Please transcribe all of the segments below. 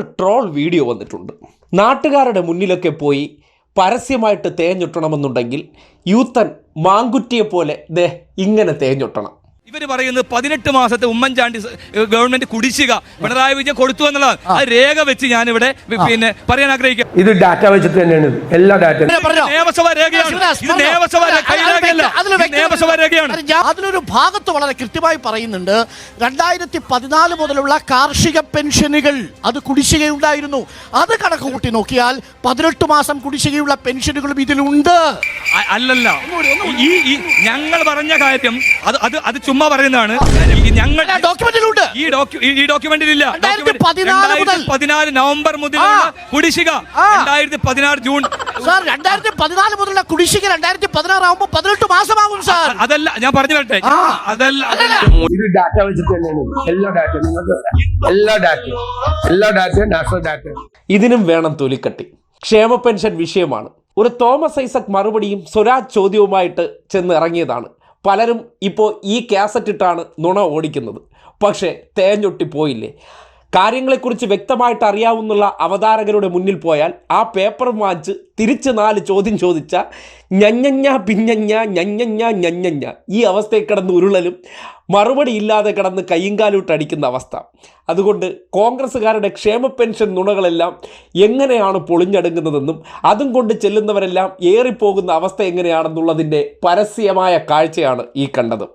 Troll video വന്നിട്ടുണ്ട്. നാട്ടുകാരുടെ മുന്നിലൊക്കെ പോയി പരസ്യമായിട്ട് തേഞ്ഞൊട്ടണമെന്നുണ്ടെങ്കിൽ യൂത്തൻ മാങ്കുറ്റിയെ പോലെ ദേ ഇങ്ങനെ തേഞ്ഞൊട്ടണം. ഇവർ പറയുന്നത് പതിനെട്ട് മാസത്തെ ഉമ്മൻചാണ്ടി ഗവൺമെന്റ് കുടിശ്ശിക. പിണറായി വിജയൻ കൊടുത്തു എന്നുള്ളതാണ്. അത് രേഖ വെച്ച് ഞാൻ ഇവിടെ പിന്നെ പറയാൻ ആഗ്രഹിക്കാം. ഇത് ഡാറ്റ വെച്ചിട്ട് തന്നെയാണ്. എല്ലാ ഡാറ്റ. നിയമസഭ രേഖയാണ്. ഇത്. നിയമസഭ കൈരേഖയല്ല. നിയമസഭ രേഖയാണ്. അതിലൊരു ഭാഗത്ത് വളരെ കൃത്യമായി പറയുന്നുണ്ട്. രണ്ടായിരത്തി പതിനാല് മുതലുള്ള കാർഷിക പെൻഷനുകൾ അത് കുടിശ്ശികയുണ്ടായിരുന്നു. അത് കണക്ക് കൂട്ടി നോക്കിയാൽ പതിനെട്ട് മാസം കുടിശ്ശികയുള്ള പെൻഷനുകളും ഇതിലുണ്ട്. അല്ലല്ല. ഈ ഈ ഞങ്ങൾ പറഞ്ഞ കാര്യം അത് അത് അത് ചുമ്മാ പറയുന്നതാണ്. ഞങ്ങൾ ഡോക്യുമെന്റിലുണ്ട് ഈ ഡോക്യു ഈ- ഡോക്യുമെന്റിൽ ഇല്ല. പതിനാല് നവംബർ മുതൽ. കുടിശ്ശിക. രണ്ടായിരത്തി പതിനാറ് ജൂൺ സാർ രണ്ടായിരത്തി പതിനാല് മുതലുള്ള കുടിശ്ശിക രണ്ടായിരത്തി പതിനാറ് ആവുമ്പോ പതിനെട്ട് മാസമാകും സാർ. അതല്ല ഞാൻ പറഞ്ഞു വരട്ടെ. അതല്ല ഒരു ഡാറ്റ വെച്ചിട്ട് തന്നെയാണ്. എല്ലാ ഡാറ്റയും നിങ്ങൾക്ക് എല്ലാ ഡാറ്റയും എല്ലാ നാഷണൽ ഡാറ്റ ഇതിനും വേണം തൊലിക്കട്ടി. ക്ഷേമ പെൻഷൻ വിഷയമാണ്. ഒരു തോമസ് ഐസക് മറുപടിയും സ്വരാജ് ചോദ്യവുമായിട്ട് ചെന്ന് ഇറങ്ങിയതാണ് പലരും ഇപ്പോൾ ഈ ക്യാസറ്റ് ഇട്ടാണ് നുണ ഓടിക്കുന്നത്. പക്ഷേ തേഞ്ഞൊട്ടി പോയില്ലേ? കാര്യങ്ങളെക്കുറിച്ച് വ്യക്തമായിട്ട് അറിയാവുന്ന അവതാരകരുടെ മുന്നിൽ പോയാൽ ആ പേപ്പർ വാങ്ങിച്ച് തിരിച്ച് നാല് ചോദ്യം ചോദിച്ച ഞഞ്ഞഞ്ഞ പിഞ്ഞഞ്ഞ ഞഞ്ഞഞ്ഞ ഞഞ്ഞഞ്ഞ ഈ അവസ്ഥയിൽ കിടന്ന് ഉരുളലും മറുപടി ഇല്ലാതെ കിടന്ന് കയ്യും അടിക്കുന്ന അവസ്ഥ. അതുകൊണ്ട് കോൺഗ്രസ്സുകാരുടെ ക്ഷേമ പെൻഷൻ നുണകളെല്ലാം എങ്ങനെയാണ് പൊളിഞ്ഞടുങ്ങുന്നതെന്നും അതും കൊണ്ട് ചെല്ലുന്നവരെല്ലാം ഏറിപ്പോകുന്ന അവസ്ഥ എങ്ങനെയാണെന്നുള്ളതിന്റെ പരസ്യമായ കാഴ്ചയാണ് ഈ കണ്ടത്.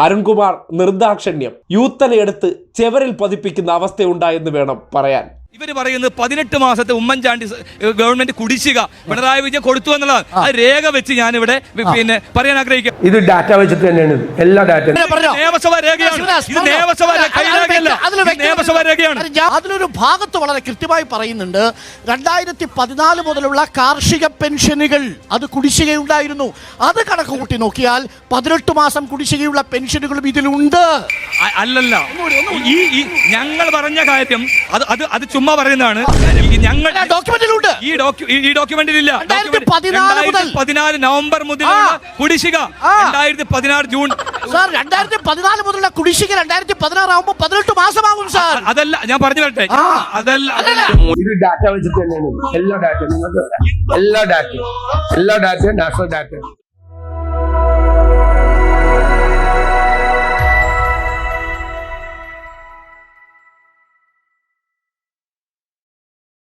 അരുൺകുമാർ നിർദാക്ഷണ്യം. യൂത്തനെ എടുത്ത് ചെവരിൽ പതിപ്പിക്കുന്ന അവസ്ഥയുണ്ടായെന്ന് വേണം പറയാൻ. ഇവർ പറയുന്നത് പതിനെട്ട് മാസത്തെ ഉമ്മൻചാണ്ടി ഗവൺമെന്റ് കുടിശ്ശിക പിണറായി വിജയൻ കൊടുത്തു എന്നുള്ളതാണ്. ആ. രേഖ വെച്ച് ഞാൻ ഇവിടെ പിന്നെ പറയാൻ ആഗ്രഹിക്കാം. ഇത് ഡാറ്റ വെച്ചിട്ട് തന്നെയാണ്. എല്ലാ ഡാറ്റ. നിയമസഭ രേഖയാണ്. ഇത്. നിയമസഭ കൈരേഖയല്ല. രേഖയാണ്. അതിലൊരു ഭാഗത്ത് വളരെ കൃത്യമായി പറയുന്നുണ്ട്. രണ്ടായിരത്തി പതിനാല് മുതലുള്ള കാർഷിക പെൻഷനുകൾ അത് കുടിശ്ശികയുണ്ടായിരുന്നു. അത് കണക്ക് കൂട്ടി നോക്കിയാൽ പതിനെട്ട് മാസം കുടിശ്ശികയുള്ള പെൻഷനുകളും ഇതിലുണ്ട്. അല്ലല്ല. ഈ ഞങ്ങൾ പറഞ്ഞ കാര്യം അത് അത് അത് ചുമ്മാ പറയുന്നതാണ്. ഞങ്ങൾ ഡോക്യുമെന്റിലുണ്ട് ഈ ഡോക്യു ഈ- ഡോക്യുമെന്റിൽ ഇല്ല. പതിനാല് നവംബർ മുതൽ. കുടിശ്ശിക. രണ്ടായിരത്തി പതിനാറ് ജൂൺ. സാർ രണ്ടായിരത്തി പതിനാല് മുതലുള്ള കുടിശ്ശിക രണ്ടായിരത്തി പതിനാറ് ആവുമ്പോ പതിനെട്ട് മാസമാകും സാർ. അതല്ല ഞാൻ പറഞ്ഞു വരട്ടെ. അതല്ല ഡാറ്റ വെച്ചിട്ട് തന്നെയാണ്. എല്ലാ ഡാറ്റ നിങ്ങൾക്ക് എല്ലാ ഡാറ്റ എല്ലാ ഡാറ്റ നാഷണൽ ഡാറ്റയും